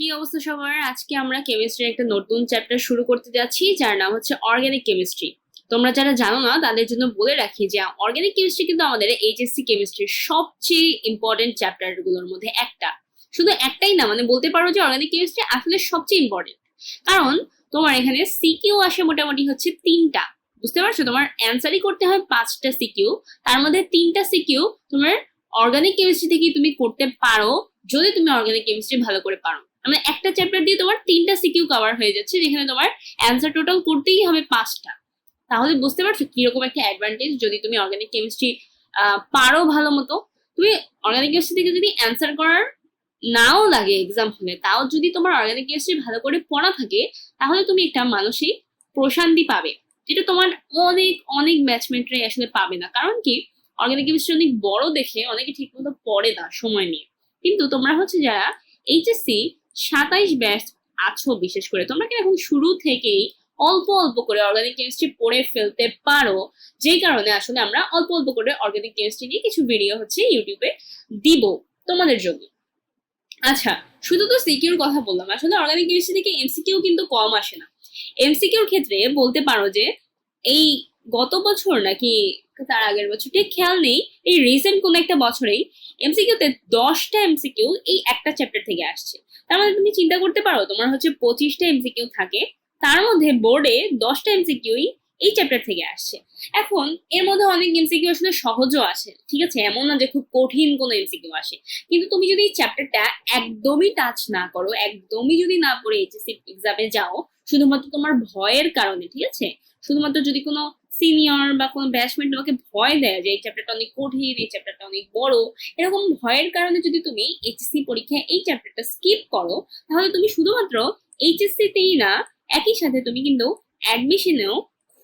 কি অবস্থা সবার? আজকে আমরা কেমিস্ট্রির একটা নতুন চ্যাপ্টার শুরু করতে যাচ্ছি, যার নাম হচ্ছে অর্গানিক কেমিস্ট্রি তোমরা যারা জানো না, তাদের জন্য বলে রাখি যে অর্গানিক কেমিস্ট্রি কিন্তু আমাদের এইচএসসি কেমিস্ট্রির সবচেয়ে ইম্পর্টেন্ট চ্যাপ্টারগুলোর মধ্যে একটা। শুধু একটাই না মানে বলতে পারো যে অর্গানিক কেমিস্ট্রি আসলে সবচেয়ে ইম্পর্টেন্ট কারণ তোমার এখানে সিকিউ আসে মোটামুটি হচ্ছে তিনটা। বুঝতে পারছ? তোমার অ্যান্সারই করতে হয় পাঁচটা সিকিউ তার মধ্যে তিনটা সিকিউ তোমার অর্গানিক কেমিস্ট্রি থেকে তুমি করতে পারো, যদি তুমি অর্গানিক কেমিস্ট্রি ভালো করে পারো। মানে একটা চ্যাপ্টার দিয়ে তোমার তিনটা সিকিউ কভার হয়ে যাচ্ছে, যেখানে তোমার অ্যান্সার টোটাল করতেই হবে পাঁচটা। তাহলে বুঝতে পারছ কীরকম একটা অ্যাডভান্টেজ যদি তুমি অর্গানিক কেমিস্ট্রি পারো ভালো মতো। তুমি অর্গানিক কেমিস্ট্রি থেকে যদি অ্যান্সার করার নাও লাগে এক্সাম হলে তাও যদি তোমার অর্গানিক কেমিস্ট্রি ভালো করে পড়া থাকে, তাহলে তুমি একটা মানসিক প্রশান্তি পাবে। যেটা তোমার অনেক অনেক ব্যাচমেন্টরাই আসলে পাবে না। কারণ কি? অর্গানিক কেমিস্ট্রি অনেক বড় দেখে অনেকে ঠিক মতো পড়ে না সময় নিয়ে। কিন্তু তোমরা হচ্ছে যারা এইচএসসি সাতাইশ ব্যাচ আছো বিশেষ করে। তোমরা কি এখন শুরু থেকেই অল্প অল্প করে অর্গানিক কেমিস্ট্রি পড়ে ফেলতে পারো? যেই কারণে আসলে আমরা অল্প অল্প করে অর্গানিক কেমিস্ট্রি নিয়ে কিছু ভিডিও হচ্ছে ইউটিউবে দিব তোমাদের জন্য। আচ্ছা শুধু তো সিকিউর কথা বললাম। আসলে অর্গানিক কেমিস্ট্রি থেকে এমসিকিউ কিন্তু কম আসে না। এমসিকিউর ক্ষেত্রে বলতে পারো যে এই গত বছর নাকি তার আগের বছর, ঠিক খেয়াল নেই, এই রিসেন্ট কোন একটা বছরেই এমসিকিউতে দশটা এমসিকিউ এই একটা চ্যাপ্টার থেকে আসছে। তার মানে তুমি চিন্তা করতে পারো, তোমার হচ্ছে পঁচিশটা এমসিকিউ থাকে, তার মধ্যে বোর্ডে দশটা এমসিকিউই এই চ্যাপ্টার থেকে আসছে। এখন এর মধ্যে অনেক এমসিকিউ আসলে সহজও আসে, ঠিক আছে? এমন না যে খুব কঠিন কোনো এমসিকিউ আসে। কিন্তু তুমি যদি এই চ্যাপ্টারটা একদমই টাচ না করো, একদমই যদি না পড়ে এইচএসসি এক্সামে যাও, শুধুমাত্র তোমার ভয়ের কারণে, ঠিক আছে? শুধুমাত্র যদি কোনো সিনিয়র বা কোনো ব্যাচমেন্ট তোমাকে ভয় দেয় যে, এই চ্যাপ্টারটা অনেক কঠিন, এই চ্যাপ্টারটা অনেক বড়। এরকম ভয়ের কারণে যদি তুমি এইচএসসি পরীক্ষায় এই চ্যাপ্টারটা স্কিপ করো, তাহলে তুমি শুধুমাত্র এইচএসসি তেই না, একই সাথে তুমি কিন্তু অ্যাডমিশনেও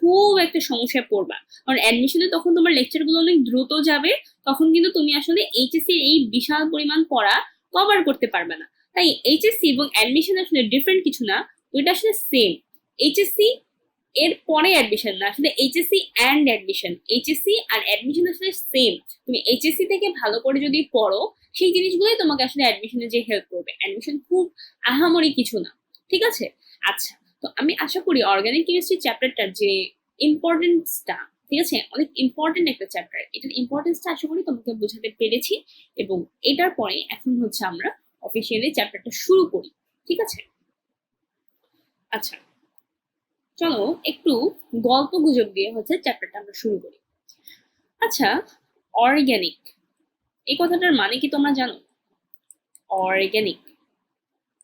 খুব একটা সমস্যায় পড়বা। কারণ অ্যাডমিশনে তখন তোমার লেকচারগুলো অনেক দ্রুত যাবে, তখন কিন্তু তুমি আসলে এইচএসসি এই বিশাল পরিমাণ পড়া কভার করতে পারবে না। তাই এইচএসসি এবং অ্যাডমিশন আসলে ডিফারেন্ট কিছু না, ওইটা আসলে সেম এইচএসসি এর পরে অ্যাডমিশন না আসলে এইচএসসি অ্যান্ড অ্যাডমিশন এইচএসসি আর অ্যাডমিশন আসলে সেম তুমি এইচএসসি থেকে ভালো করে যদি পড়ো, সেই জিনিসগুলোই তোমাকে আসলে অ্যাডমিশনে যে হেল্প করবে। অ্যাডমিশন খুব আহামরি কিছু না, ঠিক আছে? আচ্ছা তো আমি আশা করি অর্গানিক কেমিস্ট্রি চ্যাপ্টারটার যে ইম্পর্টেন্সটা ঠিক আছে? অনেক ইম্পর্টেন্ট একটা চ্যাপ্টার এটার ইম্পর্টেন্সটা আশা করি তোমাকে বোঝাতে পেরেছি এবং এটার পরে এখন হচ্ছে আমরা অফিসিয়ালি চ্যাপ্টারটা শুরু করি, ঠিক আছে? আচ্ছা চলো একটু গল্প গুজব দিয়ে হচ্ছে চ্যাপ্টারটা আমরা শুরু করি। আচ্ছা অর্গ্যানিক এই কথাটার মানে কি তোমরা জানো? অর্গ্যানিক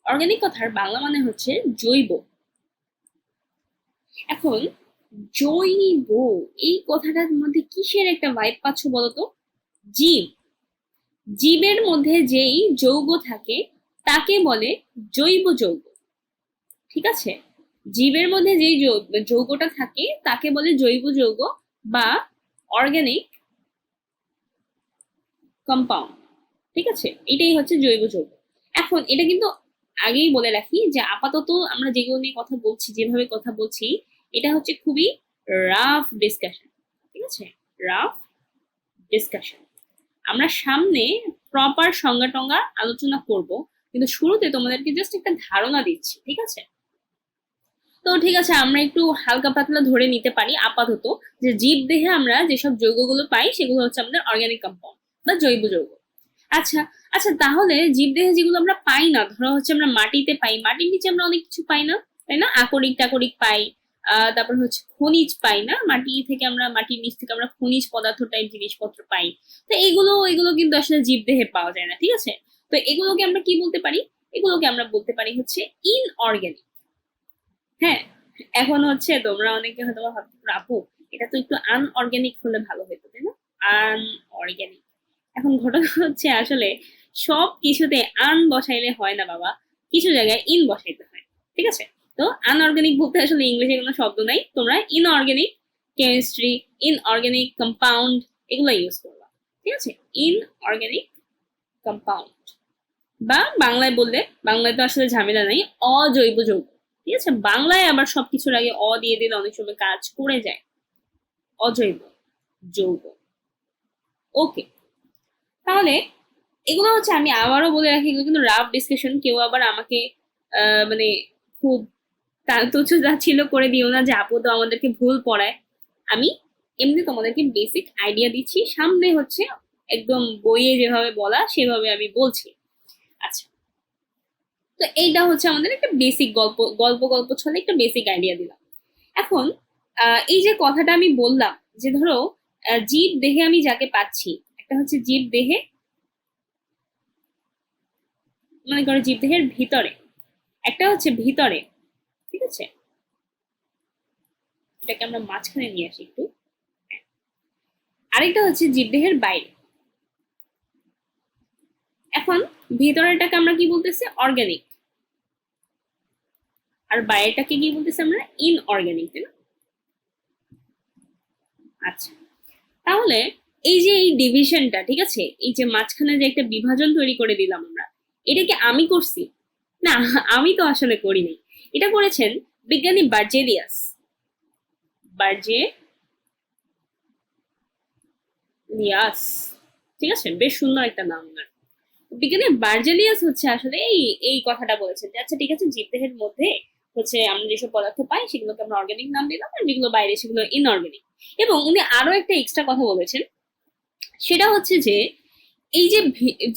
অর্গ্যানিক কথার বাংলা মানে হচ্ছে জৈব। এখন, জৈব, এই কথাটার মধ্যে কিসের একটা ভাইব পাচ্ছ বলতো জীব। জীবের মধ্যে যেই যৌগ থাকে, তাকে বলে জৈব যৌগ। ঠিক আছে? জীবের মধ্যে যেই যৌগটা থাকে, তাকে বলে জৈব যৌগ বা অর্গানিক কম্পাউন্ড ঠিক আছে? এটাই হচ্ছে জৈব যৌগ। এখন এটা কিন্তু আগেই বলে রাখি যে আপাতত আমরা যেগুলো নিয়ে কথা বলছি, যেভাবে কথা বলছি, এটা হচ্ছে খুবই রাফ ডিসকাশন ঠিক আছে? রাফ ডিসকাশন আমরা সামনে প্রপার সংজ্ঞা টঙ্গা আলোচনা করব, কিন্তু শুরুতে তোমাদেরকে জাস্ট একটা ধারণা দিচ্ছি। ঠিক আছে? তো ঠিক আছে, আমরা একটু হালকা পাতলা ধরে নিতে পারি আপাতত যে জীব দেহে আমরা যেসব যৌগগুলো পাই সেগুলো হচ্ছে আমাদের অর্গানিক কম্পাউন্ড বা জৈব যৌগ। আচ্ছা আচ্ছা তাহলে জীব দেহে যেগুলো আমরা পাই না, ধরো হচ্ছে আমরা মাটিতে পাই, মাটির নিচে আমরা অনেক কিছু পাই না, তাই না? আকরিক টাকরিক পাই তারপর হচ্ছে খনিজ পাই না? মাটি থেকে আমরা, মাটির নিচ থেকে আমরা খনিজ পদার্থ টাইপ জিনিসপত্র পাই। তো এগুলো এগুলো কিন্তু আসলে জীব দেহে পাওয়া যায় না, ঠিক আছে? তো এগুলোকে আমরা কি বলতে পারি? এগুলোকে আমরা বলতে পারি হচ্ছে ইনঅর্গ্যানিক হ্যাঁ এখন হচ্ছে তোমরা অনেকে হয়তো ভাবতে আপু, এটা তো একটু আনঅর্গ্যানিক হলে ভালো হতো তাই না? আনঅর্গ্যানিক এখন ঘটনা হচ্ছে আসলে সব কিছুতে আন বসাইলে হয় না বাবা, কিছু জায়গায় ইন বসাইতে হয়, ঠিক আছে? তো আনঅর্গ্যানিক বলতে আসলে ইংলিশে কোনো শব্দ নাই, তোমরা ইনঅর্গ্যানিক কেমিস্ট্রি ইনঅর্গ্যানিক কম্পাউন্ড এগুলো ইউজ করবা, ঠিক আছে? ইনঅর্গ্যানিক কম্পাউন্ড বা বাংলায় বললে, বাংলায় তো আসলে ঝামেলা নাই, অজৈব যৌগ। ঠিক আছে? বাংলায় আবার সবকিছুর আগে অ দিয়ে দিলে অনেক সময় কাজ করে যায়। অজৈব, যৌগ। ওকে তাহলে এগুলো হচ্ছে আমি আবারও বলে রাখি, এগুলো কিন্তু রাফ ডিসকাশন কেউ আবার আমাকে মানে খুব তুচ্ছ ছিল করে দিও না যে আপু তো আমাদেরকে ভুল পড়ায়। আমি এমনি তোমাদেরকে বেসিক আইডিয়া দিচ্ছি। সামনে হচ্ছে একদম বইয়ে যেভাবে বলা, সেভাবে আমি বলছি। আচ্ছা। তো এইটা হচ্ছে আমাদের একটা বেসিক গল্প গল্প গল্প ছলে একটা বেসিক আইডিয়া দিলাম। এখন এই যে কথাটা আমি বললাম, যে ধরো জীব দেহে আমি যাকে পাচ্ছি, একটা হচ্ছে জীব দেহে, মনে করো জীব দেহের ভিতরে, একটা হচ্ছে ভিতরে, ঠিক আছে? এটাকে আমরা মাঝখানে নিয়ে আসি একটু। আরেকটা হচ্ছে জীবদেহের বাইরে। এখন, ভিতরেরটাকে আমরা কি বলতেছি? অর্গানিক আর বাইরেটাকে কি বলতেছি আমরা ইন অর্গানিক তাই না? আচ্ছা তাহলে এই যে এই ডিভিশনটা ঠিক আছে? এই যে মাঝখানে যে একটা বিভাজন তৈরি করে দিলাম আমরা, এটা কি আমি করছি? না, আমি তো আসলে করিনি এটা করেছেন বিজ্ঞানী বার্জেলিয়াস। বার্জে লিয়াস ঠিক আছে? বেশ সুন্দর একটা নাম ওনার। বিজ্ঞানী বার্জেলিয়াস হচ্ছে আসলে এই এই কথাটা বলেছেন আচ্ছা ঠিক আছে, জীবদেহের মধ্যে হচ্ছে আমরা যেসব পদার্থ পাই, সেগুলোকে আমরা অর্গানিক নাম দিলাম আর যেগুলো বাইরে, সেগুলো ইনঅর্গানিক এবং উনি আরও একটা এক্সট্রা কথা বলেছেন, সেটা হচ্ছে যে, এই যে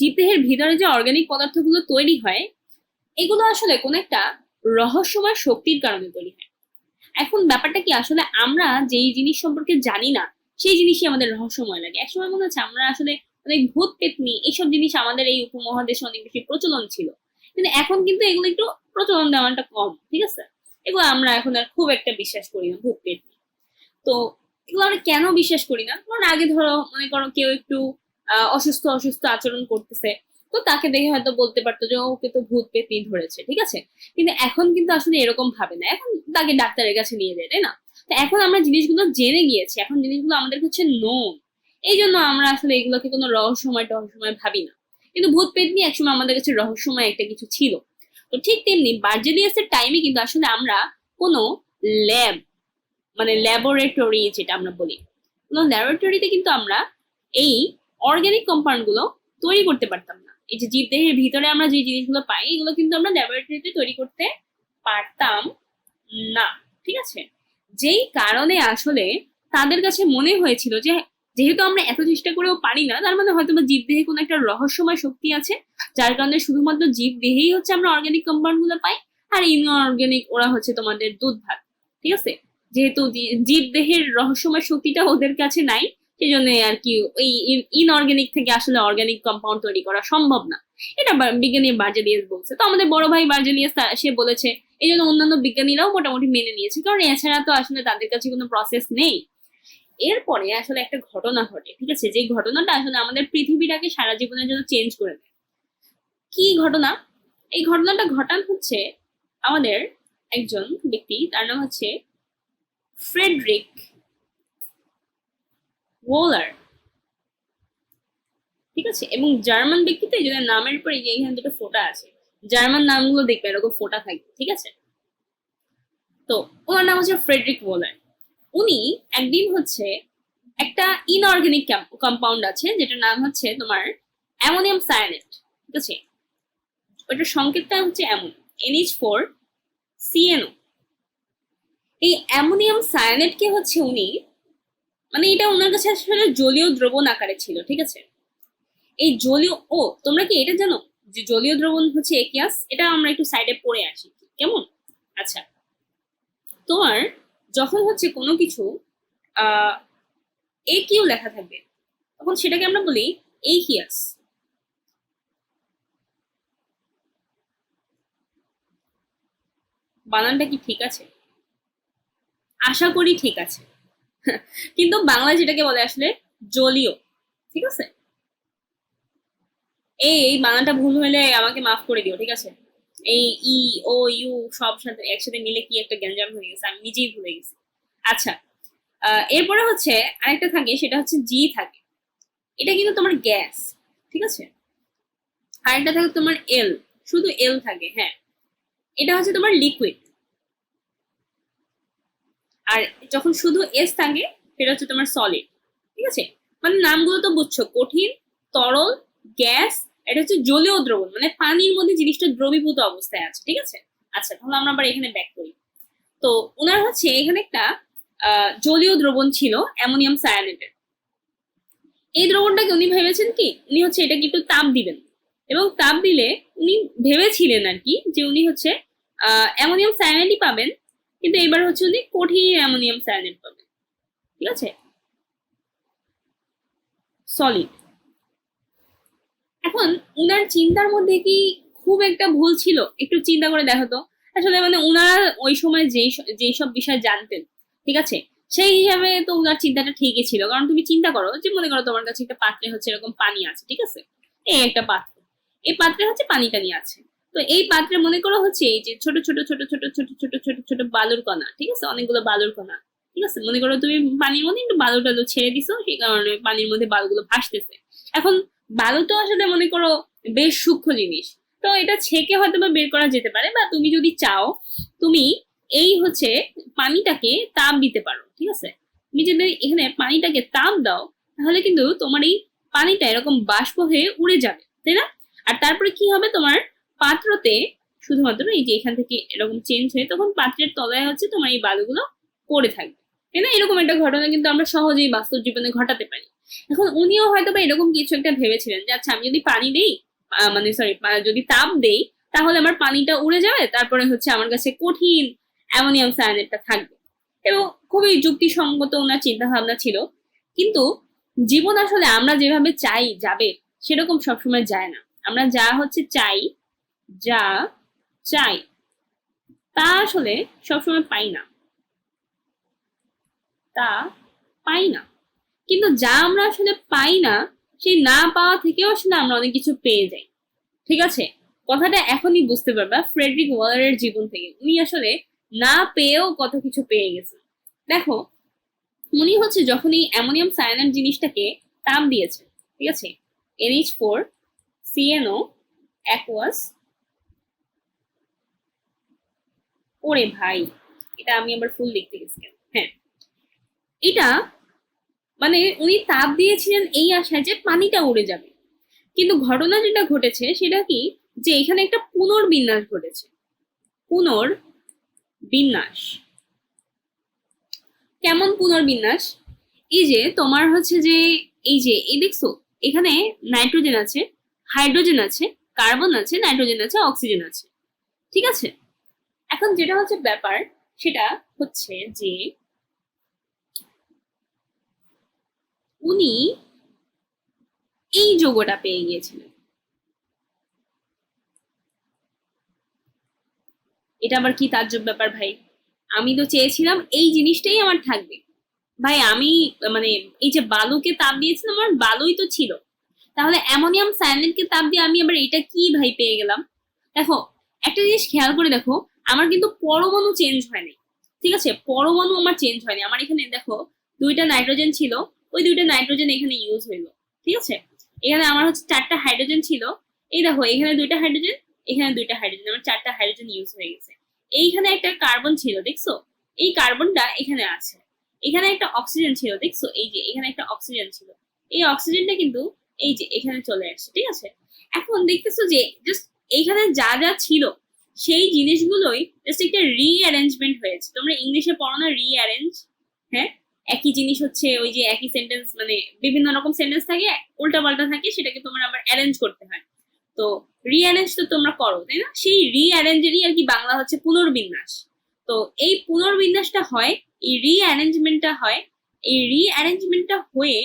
জীবদেহের ভিতরে যে অর্গানিক পদার্থগুলো তৈরি হয়, এগুলো আসলে কোন একটা রহস্যময় শক্তির কারণে তৈরি হয়। এখন ব্যাপারটা কি, আসলে আমরা যেই জিনিস সম্পর্কে জানি না, সেই জিনিসই আমাদের রহস্যময় লাগে। একসময় মনে হচ্ছে আমরা আসলে অনেক ভূত পেতনি এইসব জিনিস আমাদের এই উপমহাদেশে অনেক বেশি প্রচলন ছিল। কিন্তু এখন কিন্তু এগুলো একটু প্রচলন দেওয়াটা কম, ঠিক আছে? এগুলো আমরা এখন আর খুব একটা বিশ্বাস করি না, ভূত পেতনি তো এগুলো আমরা কেন বিশ্বাস করি না? কারণ আগে ধরো, মনে করো কেউ একটু অসুস্থ অসুস্থ আচরণ করতেছে, তো তাকে দেখে হয়তো বলতে পারতো যে, ওকে তো ভূত পেতনি ধরেছে ঠিক আছে? কিন্তু এখন কিন্তু আসলে এরকম ভাবে না। এখন তাকে ডাক্তারের কাছে নিয়ে যায়, তাই না? তো এখন আমরা জিনিসগুলো জেনে গিয়েছি, এখন জিনিসগুলো আমাদের কাছে নোন এই জন্য আমরা আসলে এগুলোকে কোনো রহস্যময় টহস্যময় ভাবি না। কিন্তু ভূত পেতনি একসময় আমাদের কাছে রহস্যময় একটা কিছু ছিল। তো ঠিক তেমনি বার্জেলিয়াসের টাইমে কিন্তু আসলে আমরা কোনো ল্যাব মানে ল্যাবরেটরি যেটা আমরা বলি, কোনো ল্যাবরেটরিতে কিন্তু আমরা এই অর্গানিক কম্পাউন্ডগুলো তৈরি করতে পারতাম না। এই যে জীবদেহের ভিতরে আমরা যে জিনিসগুলো পাই, এগুলো কিন্তু আমরা ল্যাবরেটরিতে তৈরি করতে পারতাম না, ঠিক আছে? যেই কারণে আসলে তাদের কাছে মনে হয়েছিল যে যেহেতু আমরা এত চেষ্টা করেও পারি না, তার মানে হয়তো বা জীবদেহে কোনো একটা রহস্যময় শক্তি আছে, যার কারণে শুধুমাত্র জীব দেহেই হচ্ছে আমরা অর্গানিক কম্পাউন্ডগুলো পাই, আর ইনঅর্গানিক ওরা হচ্ছে তোমাদের দুধ ভাত ঠিক আছে? যেহেতু জীব দেহের রহস্যময় শক্তিটা ওদের কাছে নাই সেই জন্য আর কি ওই ইনঅর্গানিক থেকে আসলে অর্গানিক কম্পাউন্ড তৈরি করা সম্ভব না। এটা বিজ্ঞানী বার্জেলিয়াস বলছে। তো আমাদের বড় ভাই বার্জেলিয়াস সে বলেছে, এই জন্য অন্যান্য বিজ্ঞানীরাও মোটামুটি মেনে নিয়েছে, কারণ এছাড়া তো আসলে তাদের কাছে কোনো প্রসেস নেই। এরপরে আসলে একটা ঘটনা ঘটে, ঠিক আছে? যে ঘটনাটা আসলে আমাদের পৃথিবীটাকে সারা জীবনের জন্য চেঞ্জ করে দেয়। কি ঘটনা? এই ঘটনাটা ঘটান হচ্ছে আমাদের একজন ব্যক্তি, তার নাম হচ্ছে ফ্রেডরিক ওলার। ঠিক আছে? এবং জার্মান ব্যক্তি যদি নামের পরে যে এখানে দুটো ফোটা আছে, জার্মান নামগুলো দেখবে, এরকম ফোটা থাকবে, ঠিক আছে? তো ওনার নাম হচ্ছে ফ্রেডরিক ওলার। উনি একদিন হচ্ছে একটা ইনঅর্গানিক কম্পাউন্ড আছে, যেটার নাম হচ্ছে তোমার অ্যামোনিয়াম সায়ানেট, ঠিক আছে? ওইটার সংকেতটা হচ্ছে এমন এনএইচ ফোর সিএনও এই অ্যামোনিয়াম সায়ানেটকে হচ্ছে উনি মানে এটা ওনার কাছে আসলে জলীয় দ্রবণ আকারে ছিল, ঠিক আছে? এই জলীয়, ও, তোমরা কি এটা জানো? যে জলীয় দ্রবণ হচ্ছে একিয়াস, এটা আমরা একটু সাইডে পড়ে আসি, কেমন? আচ্ছা তোমার যখন হচ্ছে কোনো কিছু এ কিউ লেখা থাকবে, তখন সেটাকে আমরা বলি এইকিয়াস বানানটা কি ঠিক আছে? আশা করি ঠিক আছে। কিন্তু বাংলা যেটাকে বলে আসলে জলীয় ঠিক আছে? এই এই বানানটা ভুল হলে আমাকে মাফ করে দিও, ঠিক আছে? এই, ই, ও, ইউ সব সাথে একসাথে মিলে কি একটা গ্যাঞ্জাম হয়ে গেছে? আমি নিজেই ভুলে গেছি। আচ্ছা এরপরে হচ্ছে আরেকটা থাকে, সেটা হচ্ছে জি থাকে। এটা কিন্তু তোমার গ্যাস, ঠিক আছে? আরেকটা থাকে তোমার এল, শুধু এল থাকে হ্যাঁ। এটা হচ্ছে তোমার লিকুইড। আর যখন শুধু এস থাকে, সেটা হচ্ছে তোমার সলিড, ঠিক আছে? মানে নামগুলো তো বুঝছ, কঠিন, তরল, গ্যাস এটা হচ্ছে জলীয় দ্রবণ মানে পানির মধ্যে জিনিসটা দ্রবীভূত অবস্থায় আছে, ঠিক আছে? আচ্ছা তাহলে আমরা আবার এখানে ব্যাক করি। তো ওনার হচ্ছে এখানে একটা জলীয় দ্রবণ ছিল, অ্যামোনিয়াম সায়ানেটের। এই দ্রবণটাকে উনি ভেবেছেন কি, উনি হচ্ছে এটাকে একটু তাপ দিবেন। এবং তাপ দিলে উনি ভেবেছিলেন আর কি, যে উনি হচ্ছে অ্যামোনিয়াম সায়ানাইডই পাবেন, কিন্তু এবার হচ্ছে উনি কঠিন অ্যামোনিয়াম সায়ানাইড পাবেন। ঠিক আছে? সলিড এখন উনার চিন্তার মধ্যে কি খুব একটা ভুল ছিল? একটু চিন্তা করে দেখো তো। আসলে মানে উনারা ওই সময় যেই যেই সব বিষয় জানতেন, ঠিক আছে? সেই হিসাবে তো উনার চিন্তাটা ঠিকই ছিল। কারণ তুমি চিন্তা করো যে, মনে করো তোমার কাছে একটা পাত্রে হচ্ছে এরকম পানি আছে, ঠিক আছে? এই একটা পাত্র। এই পাত্রে হচ্ছে পানি টানি আছে। তো এই পাত্রে মনে করো হচ্ছে এই যে ছোট ছোট ছোট ছোট ছোট ছোট ছোট ছোট বালুর কণা, ঠিক আছে? অনেকগুলো বালুর কণা, ঠিক আছে? মনে করো তুমি পানির মধ্যে একটু বালু টালু ছেড়ে দিছো, সেই কারণে পানির মধ্যে বালুগুলো ভাসতেছে। এখন বালু তো আসলে মনে করো বেশ সূক্ষ্ম জিনিস। তো এটা ছেঁকে হয়তো বা বের করা যেতে পারে বা তুমি যদি চাও, তুমি এই হচ্ছে পানিটাকে তাপ দিতে পারো, ঠিক আছে? তুমি যদি এখানে পানিটাকে তাপ দাও, তাহলে কিন্তু তোমার এই পানিটা এরকম বাষ্প হয়ে উড়ে যাবে, তাই না? আর তারপরে কি হবে? তোমার পাত্রতে শুধুমাত্র এই যে এখান থেকে এরকম চেঞ্জ হয়ে তখন পাত্রের তলায় হচ্ছে তোমার এই বালুগুলো পড়ে থাকবে। তাই না এরকম একটা ঘটনা কিন্তু আমরা সহজেই বাস্তব জীবনে ঘটাতে পারি। এখন উনিও হয়তো বা এরকম কিছু একটা ভেবেছিলেন যে আচ্ছা আমি যদি পানি দেই মানে সরি যদি তাপ দেই, তাহলে আমার পানিটা উড়ে যাবে, তারপরে হচ্ছে আমার কাছে কঠিন অ্যামোনিয়াম সায়ানেটটা থাকবে। এবং খুবই যুক্তিসঙ্গত ওনার চিন্তা ভাবনা ছিল। কিন্তু জীবন আসলে আমরা যেভাবে চাই যাবে, সেরকম সবসময় যায় না। আমরা যা হচ্ছে চাই, যা চাই, তা আসলে সবসময় পাই না। তা পাই না। কিন্তু যা আমরা আসলে পাই না, সেই না পাওয়া থেকেও আসলে আমরা অনেক কিছু পেয়ে যাই। ঠিক আছে? কথাটা এখনই বুঝতে পারবা ফ্রেডরিক ওয়ালারের জীবন থেকে। উনি আসলে না পেয়েও কত কিছু পেয়ে গেছেন। দেখো, উনি হচ্ছে যখন এই অ্যামোনিয়াম সায়ানাইড জিনিসটাকে তাপ দিয়েছে, ঠিক আছে? N H four, C N O, aqueous. ওরে ভাই, এটা আমি আবার ফুল লিখতে গেছি এটা মানে উনি তাপ দিয়েছিলেন এই আশায় যে পানিটা উড়ে যাবে। কিন্তু ঘটনা যেটা ঘটেছে সেটা কি? যে এখানে একটা পুনর্বিন্যাস ঘটেছে। পুনর্বিন্যাস কেমন পুনর্বিন্যাস? এই যে তোমার হচ্ছে যে, এই যে, এই দেখছ, এখানে নাইট্রোজেন আছে, হাইড্রোজেন আছে, কার্বন আছে, নাইট্রোজেন আছে, অক্সিজেন আছে। ঠিক আছে? এখন যেটা হচ্ছে ব্যাপার, সেটা হচ্ছে যে উনি এই যোগটা পেয়ে গিয়েছিলেন। এটা আবার কি তাজ্জব ব্যাপার ভাই? আমি তো চেয়েছিলাম এই জিনিসটাই আমার থাকবে। ভাই, আমি মানে এই যে বালুকে তাপ দিয়েছিলাম, আমার বালুই তো ছিল। তাহলে অ্যামোনিয়াম সায়ানাইডকে তাপ দিয়ে আমি আবার এটা কি ভাই পেয়ে গেলাম? দেখো, একটা জিনিস খেয়াল করে দেখো, আমার কিন্তু পরমাণু চেঞ্জ হয়নি ঠিক আছে? পরমাণু আমার চেঞ্জ হয়নি। আমার এখানে দেখো, দুইটা নাইট্রোজেন ছিল ওই দুইটা নাইট্রোজেন এখানে ইউজ হইল, ঠিক আছে? এখানে আমার হচ্ছে চারটা হাইড্রোজেন ছিল। এই দেখো, এখানে দুইটা হাইড্রোজেন এখানে দুইটা হাইড্রোজেন আমার চারটা হাইড্রোজেন ইউজ হয়ে গেছে। এইখানে একটা কার্বন ছিল, দেখছ? এই কার্বনটা এখানে আছে। এখানে একটা অক্সিজেন ছিল, দেখছ? এই যে, এখানে একটা অক্সিজেন ছিল। এই অক্সিজেনটা কিন্তু এই যে, এখানে চলে আসছে, ঠিক আছে? এখন দেখতেছো যে জাস্ট এইখানে যা যা ছিল, সেই জিনিসগুলোই জাস্ট একটা রিঅ্যারেঞ্জমেন্ট হয়েছে। তোমরা ইংলিশে পড়ো না রিঅ্যারেঞ্জ হ্যাঁ? একই জিনিস হচ্ছে ওই যে একই সেন্টেন্স মানে বিভিন্ন রকম সেন্টেন্স থাকে উল্টা পাল্টা থাকে, সেটাকে তোমার আবার অ্যারেঞ্জ করতে হয়। তো রিঅ্যারেঞ্জ তো তোমরা করো, তাই না? সেই রিঅ্যারেঞ্জেরই আর কি বাংলা হচ্ছে পুনর্বিন্যাস। তো এই পুনর্বিন্যাসটা হয়, এই রিঅ্যারেঞ্জমেন্টটা হয়, এই রিঅ্যারেঞ্জমেন্টটা হয়ে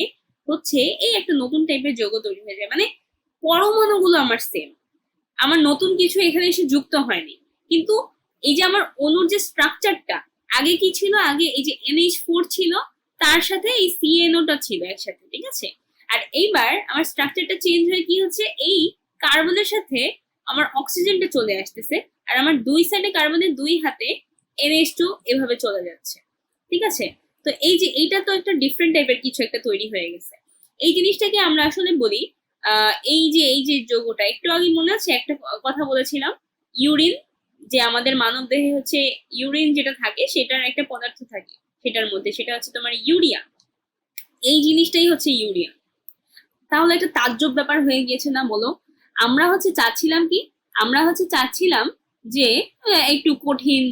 হচ্ছে এই একটা নতুন টাইপের যোগ তৈরি হয়ে যায়। মানে পরমাণুগুলো আমার সেম আমার নতুন কিছু এখানে এসে যুক্ত হয়নি। কিন্তু এই যে আমার অনুর যে স্ট্রাকচারটা আগে কি ছিল? আগে এই যে এনএইচ ফোর ছিল, তার সাথে এই সিএনওটা ছিল একসাথে, ঠিক আছে? আর এইবার আমার স্ট্রাকচারটা চেঞ্জ হয়ে কি হচ্ছে? এই কার্বনের সাথে আমার অক্সিজেনটা চলে আসতেছে, আর আমার দুই সাইডে কার্বনের দুই হাতে এনএইচ টু এভাবে চলে যাচ্ছে, ঠিক আছে? তো এই যে এইটা তো একটা ডিফারেন্ট টাইপের কিছু একটা তৈরি হয়ে গেছে। এই জিনিসটাকে আমরা আসলে বলি এই যে এই যে যৌগটা, একটু আগে মনে আছে, একটা কথা বলেছিলাম ইউরিন যে আমাদের মানব দেহে হচ্ছে ইউরিন যেটা থাকে, সেটার একটা পদার্থ থাকে সেটার মধ্যে, সেটা হচ্ছে তোমার ইউরিয়া এই জিনিসটাই হচ্ছে ইউরিয়া তাহলে একটা তাজ্জব ব্যাপার হয়ে গিয়েছে না বলো? আমরা হচ্ছে চাচ্ছিলাম কি? আমরা হচ্ছে চাচ্ছিলাম যে একটু কঠিন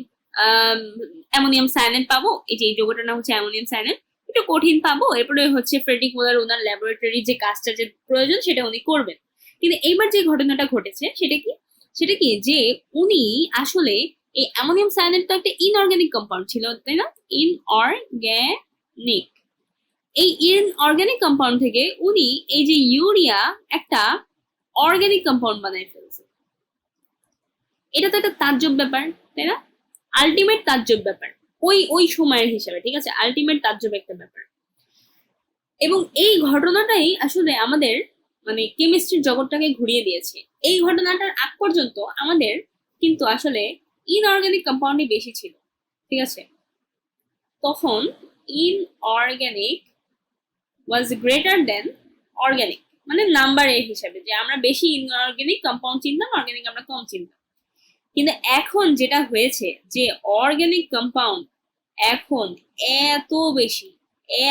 অ্যামোনিয়াম সায়ানেট পাবো। এই যে এই যৌগটার নাম হচ্ছে অ্যামোনিয়াম সায়ানেট একটু কঠিন পাবো। এরপরে হচ্ছে ফ্রেডরিক মোলার ওনার ল্যাবরেটরি যে কাজটা যে প্রয়োজন, সেটা উনি করবেন। কিন্তু এইবার যে ঘটনাটা ঘটেছে, সেটা কি? সেটা কি যে উনি আসলে এই অ্যামোনিয়াম সায়ানেট তো একটা ইনঅর্গানিক কম্পাউন্ড ছিল, তাই না? ইনঅর্গ্যানিক এই ইনঅর্গানিক কম্পাউন্ড থেকে উনি এই যে ইউরিয়া একটা অর্গানিক কম্পাউন্ড বানাই ফেলছে। এটা তো একটা তাজ্জব ব্যাপার, তাই না? আলটিমেট তাজ্জব ব্যাপার, ওই ওই সময়ের হিসাবে, ঠিক আছে? আলটিমেট তাজ্জব একটা ব্যাপার। এবং এই ঘটনাটাই আসলে আমাদের মানে কেমিস্ট্রির জগৎটাকে ঘুরিয়ে দিয়েছে। এই ঘটনাটার আগ পর্যন্ত আমাদের কিন্তু আসলে ইনঅর্গানিক কম্পাউন্ডই বেশি ছিল। ঠিক আছে? তখন inorganic was greater than organic মানে নাম্বার এর হিসাবে, যে আমরা বেশি ইনঅর্গানিক কম্পাউন্ড চিনতাম অর্গানিক আমরা কম চিনতাম। কিন্তু এখন যেটা হয়েছে, যে অর্গানিক কম্পাউন্ড এখন এত বেশি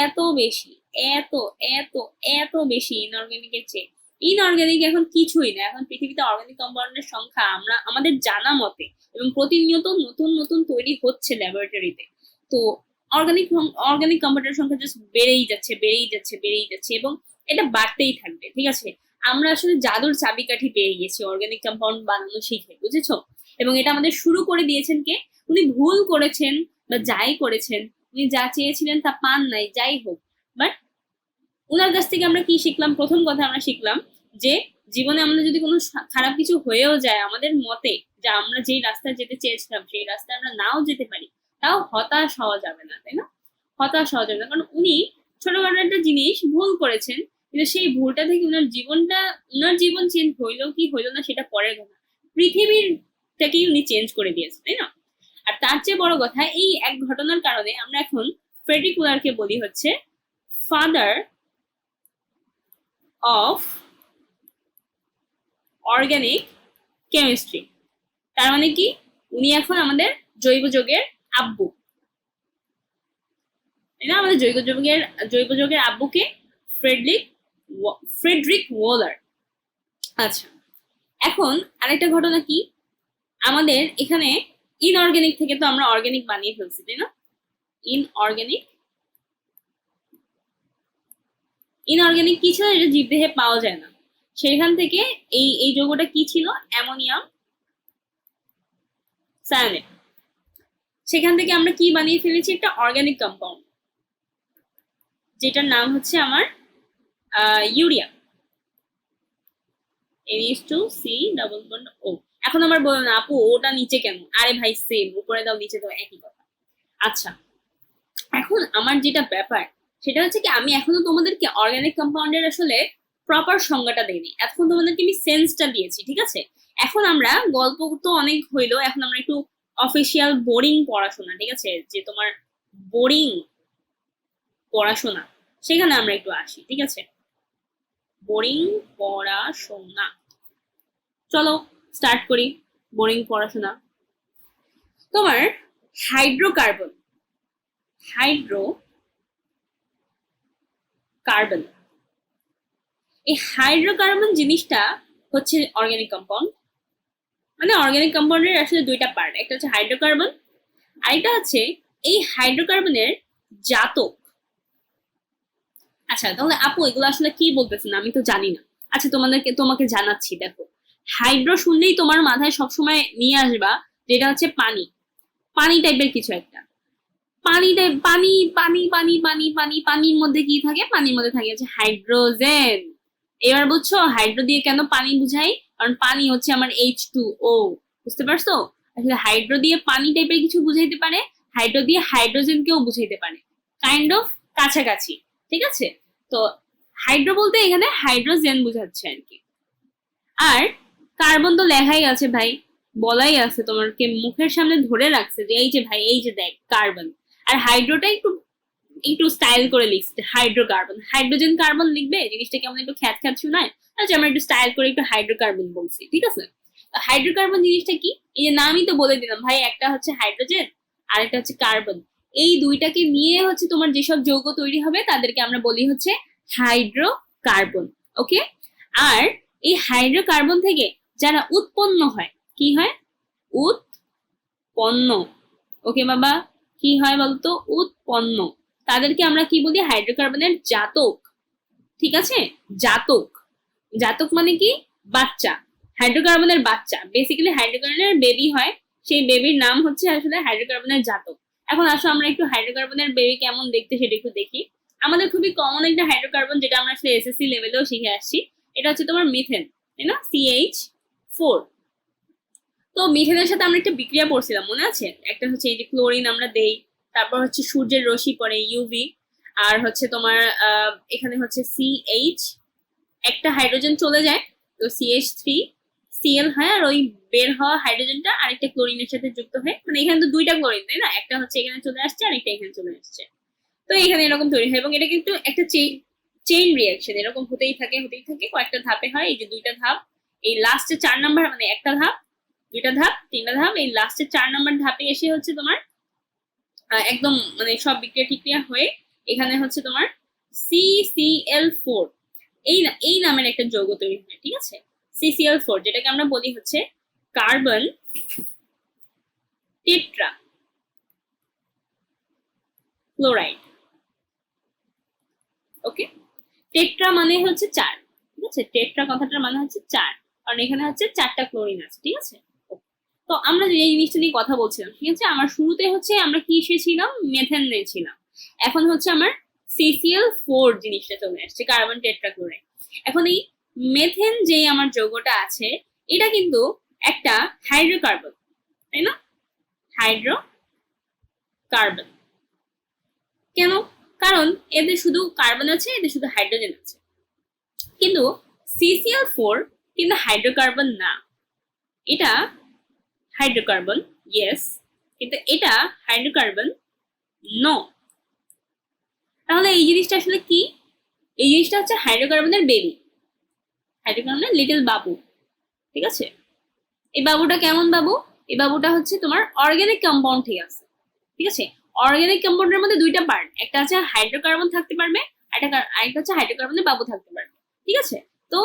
এত বেশি এত এত এত বেশি ইনঅর্গানিকের চেয়ে। ইনঅর্গানিক এখন কিছুই না। এখন পৃথিবীতে অর্গানিক কম্পাউন্ডের সংখ্যা আমরা, আমাদের জানা মতে এবং প্রতিনিয়ত নতুন নতুন তৈরি হচ্ছে ল্যাবরেটরিতে তো অর্গানিক অর্গানিক কম্পাউন্ডের সংখ্যা জাস্ট বেড়েই যাচ্ছে বেড়েই যাচ্ছে বেড়েই যাচ্ছে এবং এটা বাড়তেই থাকবে, ঠিক আছে? আমরা আসলে জাদুর চাবিকাঠি পেয়ে গেছি অর্গানিক কম্পাউন্ড বানানো শিখে, বুঝেছ? এবং এটা আমাদের শুরু করে দিয়েছেন কে? উনি ভুল করেছেন বা যাই করেছেন, উনি যা চেয়েছিলেন তা পান নাই, যাই হোক। বাট ওনার কাছ থেকে আমরা কি শিখলাম? প্রথম কথা আমরা শিখলাম যে জীবনে আমরা যদি কোনো খারাপ কিছু হয়েও যায় আমাদের মতে যে আমরা যেই রাস্তায় যেতে চেয়েছিলাম, সেই রাস্তায় আমরা নাও যেতে পারি, তাও হতাশ হওয়া যাবে না, তাই না? হতাশ হওয়া যাবে না। কারণ উনি ছোটখাটো একটা জিনিস ভুল করেছেন, কিন্তু সেই ভুলটা থেকে ওনার জীবনটা ওনার জীবন চেঞ্জ হইল কি হইল না সেটা পরের কথা। পৃথিবীরটাকেই উনি চেঞ্জ করে দিয়েছেন, তাই না? আর তার চেয়ে বড় কথা, এই এক ঘটনার কারণে আমরা এখন ফ্রেডরিক উলারকে বলি হচ্ছে ফাদার অফ অর্গানিক কেমিস্ট্রি তার মানে কি? উনি এখন আমাদের জৈব যৌগের আব্বু। তাই না? আমাদের জৈব যৌগের জৈব যৌগের আব্বুকে ফ্রেডরিক ফ্রেডরিক ওয়ালার আচ্ছা এখন আরেকটা ঘটনা কি? আমাদের এখানে ইনঅর্গানিক থেকে তো আমরা অর্গানিক বানিয়ে ফেলছি, তাই না? ইনঅর্গানিক ইনঅর্গানিক কি ছিল এটা জীবদেহে পাওয়া যায় না। সেখান থেকে এই এই যৌগটা কি ছিল? Ammonium cyanate. সেখান থেকে আমরা কি বানিয়ে ফেলেছি? একটা অর্গানিক কম্পাউন্ড যেটার নাম হচ্ছে আমার urea. N H two C double bond O এখন আমার বলো না, আপু, ওটা নিচে কেন আরে ভাই সেম উপরে দাও, নিচে দাও, একই কথা। আচ্ছা এখন আমার যেটা ব্যাপার সেটা হচ্ছে কি, আমি এখনও তোমাদেরকে অর্গানিক কম্পাউন্ডের আসলে প্রপার সংজ্ঞাটা দেইনি। এখন তোমাদেরকে আমি সেন্সটা দিয়েছি, ঠিক আছে? এখন আমরা, গল্প তো অনেক হইল, এখন আমরা একটু অফিসিয়াল বোরিং পড়াশোনা, ঠিক আছে? যে তোমার বোরিং পড়াশোনা, সেখানে আমরা একটু আসি, ঠিক আছে? বোরিং পড়াশোনা। চলো স্টার্ট করি বোরিং পড়াশোনা। তোমার হাইড্রোকার্বন হাইড্রো কার্বন এই হাইড্রোকার্বন জিনিসটা হচ্ছে অর্গানিক কম্পাউন্ড মানে অর্গানিক কম্পাউন্ডের আসলে দুইটা পার্ট একটা হচ্ছে হাইড্রোকার্বন আরেকটা হচ্ছে এই হাইড্রোকার্বনের জাতক। আচ্ছা তাহলে আপু, এগুলো আসলে কি বলতেছেন? আমি তো জানি না। আচ্ছা তোমাদেরকে, তোমাকে জানাচ্ছি, দেখো। হাইড্রো শুনলেই তোমার মাথায় সবসময় নিয়ে আসবা, যেটা হচ্ছে পানি। পানি টাইপের কিছু একটা। পানি টাইপ পানি পানি পানি পানি পানি, পানির মধ্যে কি থাকে? পানির মধ্যে থাকে হচ্ছে হাইড্রোজেন। এবার বুঝছ, হাইড্রো দিয়ে কেন পানি বুঝাই? কারণ পানি হচ্ছে আমার এইচ টু ও বুঝতে পারছ? আসলে হাইড্রো দিয়ে পানি টাইপের কিছু বুঝাইতে পারে, হাইড্রো দিয়ে হাইড্রোজেনকেও বুঝাইতে পারে। কাইন্ড অফ কাছাকাছি, ঠিক আছে? তো হাইড্রো বলতে এখানে হাইড্রোজেন বুঝাচ্ছে আর কি। আর কার্বন তো লেখাই আছে ভাই, বলাই আছে তোমাকে মুখের সামনে ধরে রাখছে যে, এই যে ভাই, এই যে দেখ, কার্বন। আর হাইড্রোটা একটু একটু স্টাইল করে লিখছে হাইড্রোকার্বন হাইড্রোজেন কার্বন লিখবে, জিনিসটা কেমন একটু খ্যাত খ্যাত শোনায় আচ্ছা আমরা একটু স্টাইল করে একটু হাইড্রোকার্বন বলছি, ঠিক আছে? হাইড্রোকার্বন জিনিসটা কি? এই যে নামই তো বলে দিলাম, ভাই, একটা হচ্ছে হাইড্রোজেন আর একটা হচ্ছে কার্বন এই দুইটাকে নিয়ে হচ্ছে তোমার যেসব যৌগ তৈরি হবে, তাদেরকে আমরা বলি হচ্ছে হাইড্রোকার্বন ওকে আর এই হাইড্রোকার্বন থেকে যারা উৎপন্ন হয়, কি হয়? উৎপন্ন ওকে বাবা? কি হয় বলতো? উৎপন্ন। তাদেরকে আমরা কি বলি? হাইড্রোকার্বনের জাতক। ঠিক আছে? জাতক। জাতক মানে কি? বাচ্চা। হাইড্রোকার্বনের বাচ্চা। বেসিক্যালি হাইড্রোকার্বনের বেবি হয়। সেই বেবির নাম হচ্ছে আসলে হাইড্রোকার্বনের জাতক। এখন আসো আমরা একটু হাইড্রোকার্বনের বেবি কেমন দেখতে সেটা একটু দেখি। আমাদের খুবই কমন একটা হাইড্রোকার্বন যেটা আমরা আসলে এসএসসি লেভেলেও শিখে আসছি। এটা হচ্ছে তোমার মিথেন তাই না? সিএইচ ফোর তো মিথেনের সাথে আমরা একটা বিক্রিয়া পড়ছিলাম, মনে আছে? একটা হচ্ছে এই যে ক্লোরিন আমরা দেই, তারপর হচ্ছে সূর্যের রশ্মি পড়ে ইউভি আর হচ্ছে তোমার এখানে হচ্ছে সিএইচ একটা হাইড্রোজেন চলে যায়, তো সিএইচ থ্রি সিএল হয়, আর ওই বের হওয়া হাইড্রোজেনটা আরেকটা ক্লোরিনের সাথে যুক্ত হয় মানে এখানে তো দুইটা ক্লোরিন তাই না? একটা হচ্ছে এখানে চলে আসছে, আর একটা এখানে চলে আসছে। তো এখানে এরকম তৈরি হয়, এবং এটা কিন্তু একটা চেইন রিয়াকশন এরকম হতেই থাকে হতেই থাকে, কয়েকটা ধাপে হয়, এই যে দুইটা ধাপ, এই লাস্টে চার নাম্বার মানে একটা ধাপ দুইটা ধাপ, তিনটা ধাপ। এই লাস্টে চার নাম্বার ধাপে এসে হচ্ছে তোমার একদম মানে সব বিক্রিয়া টিক্রিয়া হয়ে এখানে হচ্ছে তোমার সিসিএল ফোর এই এই নামের একটা যৌগ তৈরি হয়, ঠিক আছে? সিসিএল ফোর যেটাকে আমরা বলি হচ্ছে carbon tetra chloride okay tetra মানে হচ্ছে চার, ঠিক আছে? টেট্রা কথাটার মানে হচ্ছে চার, কারণ এখানে হচ্ছে চারটা ক্লোরিন আছে, ঠিক আছে? তো আমরা যে এই জিনিসটা নিয়ে কথা বলছিলাম, ঠিক আছে? আমার শুরুতে হচ্ছে আমরা কি ছিলাম? মেথেন ছিলাম। এখন হচ্ছে আমার সিসিএল ফোর জিনিসটা চলে আসছে কার্বন টেট্রাক্লোরাইড এখন এই মেথেন যে আমার যৌগটা আছে, এটা কিন্তু একটা হাইড্রোকার্বন তাই না? হাইড্রো কার্বন কেন? কারণ এতে শুধু কার্বন আছে, এতে শুধু হাইড্রোজেন আছে। কিন্তু সিসিএল ফোর কিন্তু হাইড্রোকার্বন না। এটা হাইড্রোকার্বন ইয়েস কিন্তু এটা হাইড্রোকার্বন নো তাহলে এই জিনিসটা আসলে কি? এই জিনিসটা হচ্ছে হাইড্রোকার্বনের বেবি হাইড্রোকার্বনের লিটল বাবু, ঠিক আছে? এই বাবুটা কেমন বাবু? এই বাবুটা হচ্ছে তোমার অর্গানিক কম্পাউন্ড ঠিক আছে ঠিক আছে? অর্গানিক কম্পাউন্ডের মধ্যে দুইটা পার্ট একটা আছে হাইড্রোকার্বন থাকতে পারবে একটা আরেকটা হচ্ছে হাইড্রোকার্বনের বাবু থাকতে পারবে, ঠিক আছে? তো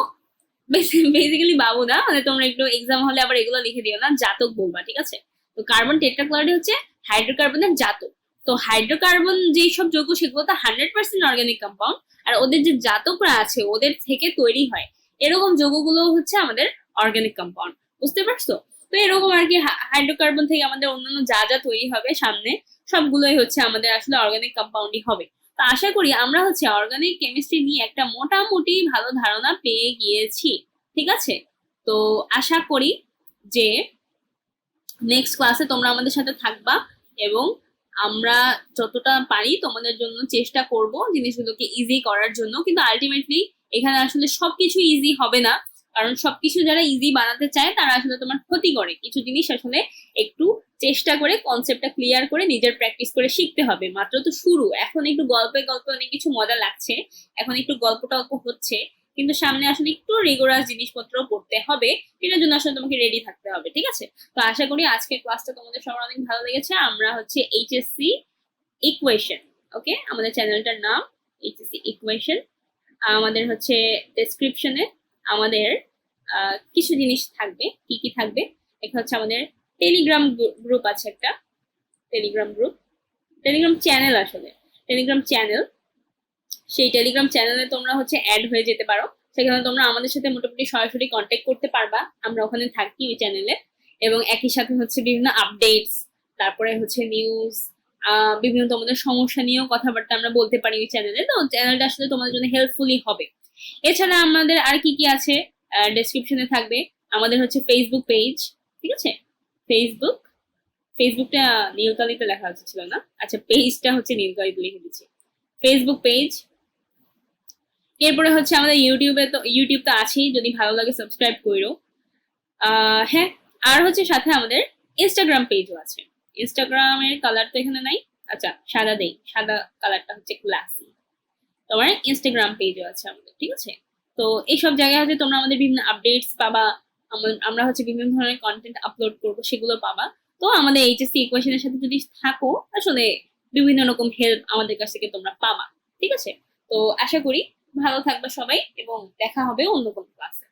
বেসিক্যালি বাবু না মানে তোমরা একটু এক্সাম হলে আবার এগুলো লিখে দিও না, জাতক বলবা, ঠিক আছে? তো কার্বন টেট্রাক্লোরাইড হচ্ছে হাইড্রোকার্বনের জাতক। তো হাইড্রোকার্বন যেই সব যৌগ, সেগুলো তো হান্ড্রেড পার্সেন্ট অর্গানিক কম্পাউন্ড আর ওদের যে জাতকরা আছে, ওদের থেকে তৈরি হয়। এরকম যৌগগুলো হচ্ছে আমাদের অর্গানিক কম্পাউন্ড বুঝতে পারছ? তো এরকম আর কি হাইড্রোকার্বন থেকে আমাদের অন্যান্য যা যা তৈরি হবে সামনে, সবগুলোই হচ্ছে আমাদের আসলে অর্গানিক কম্পাউন্ডই হবে। তো আশা করি আমরা হচ্ছে অর্গানিক কেমিস্ট্রি নিয়ে একটা মোটামুটি ভালো ধারণা পেয়ে গিয়েছি। ঠিক আছে? তো আশা করি যে নেক্সট ক্লাসে তোমরা আমাদের সাথে থাকবা এবং আমরা যতটা পারি তোমাদের জন্য চেষ্টা করব জিনিসগুলোকে ইজি করার জন্য। কিন্তু আলটিমেটলি এখানে আসলে সবকিছু ইজি হবে না। কারণ সবকিছু যারা ইজি বানাতে চায়, তারা আসলে তোমার ক্ষতি করে। কিছু জিনিস আসলে একটু চেষ্টা করে কনসেপ্টটা ক্লিয়ার করে, নিজের প্র্যাকটিস করে শিখতে হবে। মাত্র তো শুরু। এখন একটু গল্পে গল্পে অনেক কিছু মজা লাগছে। এখন একটু গল্প টল্প হচ্ছে। কিন্তু সামনে আসলে একটু রেগুলার জিনিসপত্র পড়তে হবে। এটার জন্য আসলে তোমাকে রেডি থাকতে হবে, ঠিক আছে? তো আশা করি আজকের ক্লাসটা তোমাদের সবার অনেক ভালো লেগেছে। আমরা হচ্ছে এইচএসসি ইকুয়েশন ওকে আমাদের চ্যানেলটার নাম এইচএসসি ইকুয়েশন আমাদের হচ্ছে ডেসক্রিপশনে আমাদের কিছু জিনিস থাকবে, কি কি থাকবে? এটা হচ্ছে আমাদের টেলিগ্রাম গ্রুপ আছে একটা। টেলিগ্রাম গ্রুপ টেলিগ্রাম চ্যানেল আসলে। টেলিগ্রাম চ্যানেল সেই টেলিগ্রাম চ্যানেলে তোমরা হচ্ছে অ্যাড হয়ে যেতে পারো। সেখানে তোমরা আমাদের সাথে মোটামুটি সরাসরি কন্ট্যাক্ট করতে পারবা। আমরা ওখানে থাকি ওই চ্যানেলে এবং একই সাথে হচ্ছে বিভিন্ন আপডেটস তারপরে হচ্ছে নিউজ বিভিন্ন তোমাদের সমস্যা নিয়েও কথাবার্তা আমরা বলতে পারি ওই চ্যানেলে তো চ্যানেলটা আসলে তোমাদের জন্য হেল্পফুলই হবে। এছাড়া আমাদের আর কি কি আছে? ডেসক্রিপশনে থাকবে। আমাদের হচ্ছে ফেসবুক পেজ ঠিক আছে? ফেসবুক ফেসবুকটা নীলকালিতে লেখা আছে ছিল না? আচ্ছা পেজটা হচ্ছে নীলকালিতে লিখে দিচ্ছি। ফেসবুক পেজ এরপরে হচ্ছে আমাদের ইউটিউবে তো ইউটিউব তো আছেই, যদি ভালো লাগে সাবস্ক্রাইব করো। হ্যাঁ আর হচ্ছে সাথে আমাদের ইনস্টাগ্রাম পেজও আছে। ইনস্টাগ্রামের কালার তো এখানে নাই। আচ্ছা সাদা দেই। সাদা কালারটা হচ্ছে ক্লাসি তোমার ইনস্টাগ্রাম পেজও আছে আমাদের, ঠিক আছে? তো এইসব জায়গায় হচ্ছে তোমরা আমাদের বিভিন্ন আপডেটস পাবা, আমরা হচ্ছে বিভিন্ন ধরনের কন্টেন্ট আপলোড করব, সেগুলো পাবা। তো আমাদের এইচএসসি ইকুয়েশনের সাথে যদি থাকো, আসলে বিভিন্ন রকম হেল্প আমাদের কাছ থেকে তোমরা পাবা, ঠিক আছে? তো আশা করি ভালো থাকবে সবাই এবং দেখা হবে অন্য কোনো ক্লাসে